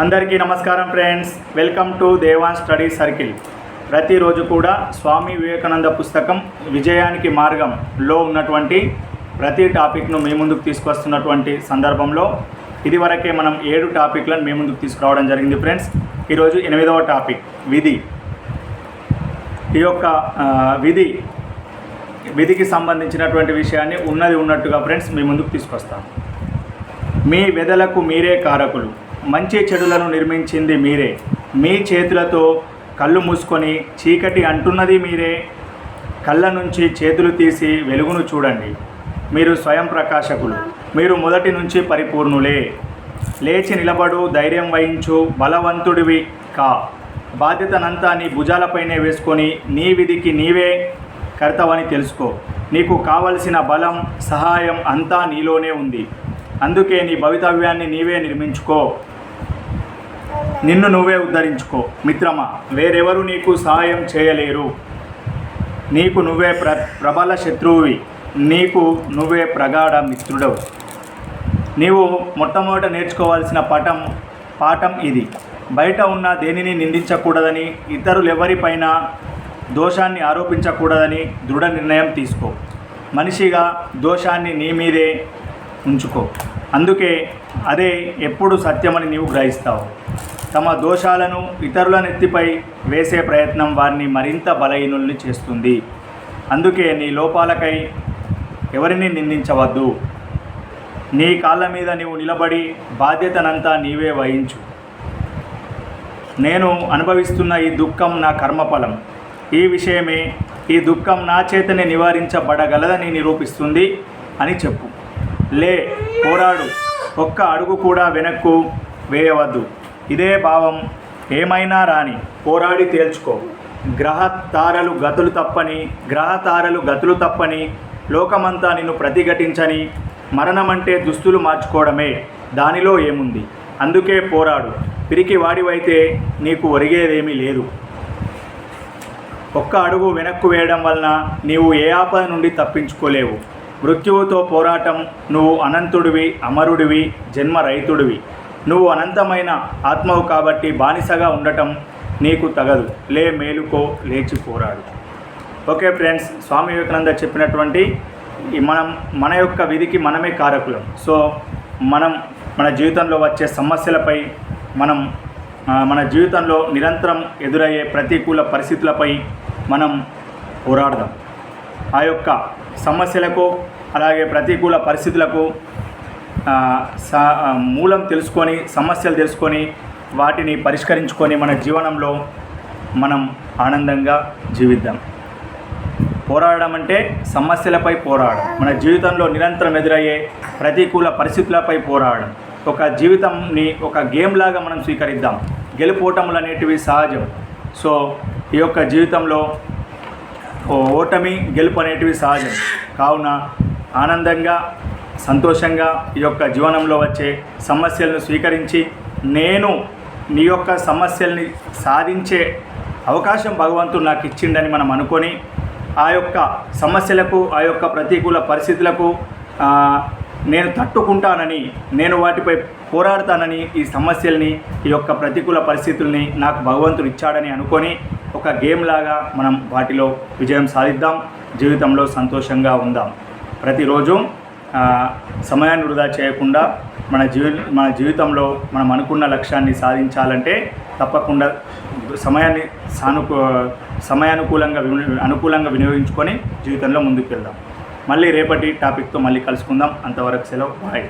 అందరికీ నమస్కారం friends welcome to Devan study circle ప్రతిరోజు కూడా స్వామి వివేకానంద పుస్తకం విజయానికి మార్గంలో ఉన్నటువంటి ప్రతి టాపిక్ను మీ ముందుకు తీసుకొస్తున్నటువంటి సందర్భంలో ఇదివరకే మనం ఏడు టాపిక్లను మీ ముందుకు తీసుకురావడం జరిగింది ఫ్రెండ్స్ ఈరోజు ఎనిమిదవ టాపిక్ విధి. ఈ యొక్క విధి విధికి సంబంధించినటువంటి విషయాన్ని ఉన్నది ఉన్నట్టుగా ఫ్రెండ్స్ మీ ముందుకు తీసుకొస్తాం మీ వెదలకు మీరే కారకులు. మంచి చెడులను నిర్మించింది మీరే. మీ చేతులతో కళ్ళు మూసుకొని చీకటి అంటున్నది మీరే. కళ్ళ నుంచి చేతులు తీసి వెలుగును చూడండి. మీరు స్వయం ప్రకాశకులు. మీరు మొదటి నుంచి పరిపూర్ణులే. లేచి నిలబడు ధైర్యం వహించు బలవంతుడివి కా. బాధ్యతనంతా నీ భుజాలపైనే వేసుకొని నీ విధికి నీవే కర్తవని తెలుసుకో. నీకు కావలసిన బలం సహాయం అంతా నీలోనే ఉంది. అందుకే నీ భవితవ్యాన్ని నీవే నిర్మించుకో. నిన్ను నువ్వే ఉద్ధరించుకో. మిత్రమా వేరెవరు నీకు సహాయం చేయలేరు. నీకు నువ్వే ప్ర ప్రబల శత్రువువి. నీకు నువ్వే ప్రగాఢ మిత్రుడవు. నీవు మొట్టమొదట నేర్చుకోవాల్సిన పాఠం పాఠం ఇది. బయట ఉన్న దేనిని నిందించకూడదని ఇతరులెవరిపైన దోషాన్ని ఆరోపించకూడదని దృఢ నిర్ణయం తీసుకో. మనిషిగా దోషాన్ని నీ మీదే ఉంచుకో. అందుకే అదే ఎప్పుడు సత్యమని నీవు గ్రహిస్తావు. తమ దోషాలను ఇతరుల నెత్తిపై వేసే ప్రయత్నం వారిని మరింత బలహీనుల్ని చేస్తుంది. అందుకే నీ లోపాలకై ఎవరిని నిందించవద్దు. నీ కాళ్ళ మీద నీవు నిలబడి బాధ్యతనంతా నీవే వహించు. నేను అనుభవిస్తున్న ఈ దుఃఖం నా కర్మఫలం. ఈ విషయమే ఈ దుఃఖం నా చేతనే నివారించబడగలదని నిరూపిస్తుంది అని చెప్పు. లే పోరాడు. ఒక్క అడుగు కూడా వెనక్కు వేయవద్దు. ఇదే భావం. ఏమైనా రాని పోరాడి తేల్చుకో. గ్రహ తారలు గతులు తప్పని గ్రహ తారలు గతులు తప్పని లోకమంతా నిన్ను ప్రతిఘటించని మరణమంటే దుస్తులు మార్చుకోవడమే. దానిలో ఏముంది? అందుకే పోరాడు. పిరికి వాడివైతే నీకు ఒరిగేదేమీ లేదు. ఒక్క అడుగు వెనక్కు వేయడం వలన నీవు ఏ ఆపద నుండి తప్పించుకోలేవు. మృత్యువుతో పోరాటం నువ్వు అనంతుడివి అమరుడివి జన్మ రైతుడివి. నువ్వు అనంతమైన ఆత్మవు కాబట్టి బానిసగా ఉండటం నీకు తగదు. లే మేలుకో లేచి పోరాడు. ఓకే ఫ్రెండ్స్ స్వామి వివేకానంద చెప్పినటువంటి మనం మన యొక్క విధికి మనమే కారకులం. సో మనం మన జీవితంలో వచ్చే సమస్యలపై మనం మన జీవితంలో నిరంతరం ఎదురయ్యే ప్రతికూల పరిస్థితులపై మనం పోరాడదాం. ఆ యొక్క సమస్యలకు అలాగే ప్రతికూల పరిస్థితులకు మూలం తెలుసుకొని సమస్యలు తెలుసుకొని వాటిని పరిష్కరించుకొని మన జీవనంలో మనం ఆనందంగా జీవిద్దాం. పోరాడడం అంటే సమస్యలపై పోరాడడం మన జీవితంలో నిరంతరం ఎదురయ్యే ప్రతికూల పరిస్థితులపై పోరాడడం ఒక జీవితంని ఒక గేమ్ లాగా మనం స్వీకరిద్దాం. గెలుపోటములు అనేటివి సహజం. సో ఈ యొక్క జీవితంలో ఓ- ఓటమి గెలుపు అనేటివి సహజం. కావున ఆనందంగా సంతోషంగా ఈ యొక్క జీవనంలో వచ్చే సమస్యలను స్వీకరించి నేను నీ యొక్క సమస్యల్ని సాధించే అవకాశం భగవంతుడు నాకు ఇచ్చిండని మనం అనుకొని ఆ యొక్క సమస్యలకు ఆ యొక్క ప్రతికూల పరిస్థితులకు నేను తట్టుకుంటానని నేను వాటిపై పోరాడతానని ఈ సమస్యల్ని ఈ యొక్క ప్రతికూల పరిస్థితుల్ని నాకు భగవంతుడు ఇచ్చాడని అనుకొని ఒక గేమ్ లాగా మనం వాటిలో విజయం సాధిద్దాం జీవితంలో సంతోషంగా ఉందాం. ప్రతిరోజు సమయాన్ని వృధా చేయకుండా మన జీవి మన జీవితంలో మనం అనుకున్న లక్ష్యాన్ని సాధించాలంటే తప్పకుండా సమయాన్ని సానుకూ సమయానుకూలంగా అనుకూలంగా వినియోగించుకొని జీవితంలో ముందుకు వెళ్దాం మళ్ళీ రేపటి టాపిక్తో మళ్ళీ కలుసుకుందాం. అంతవరకు సెలవు. బాయ్.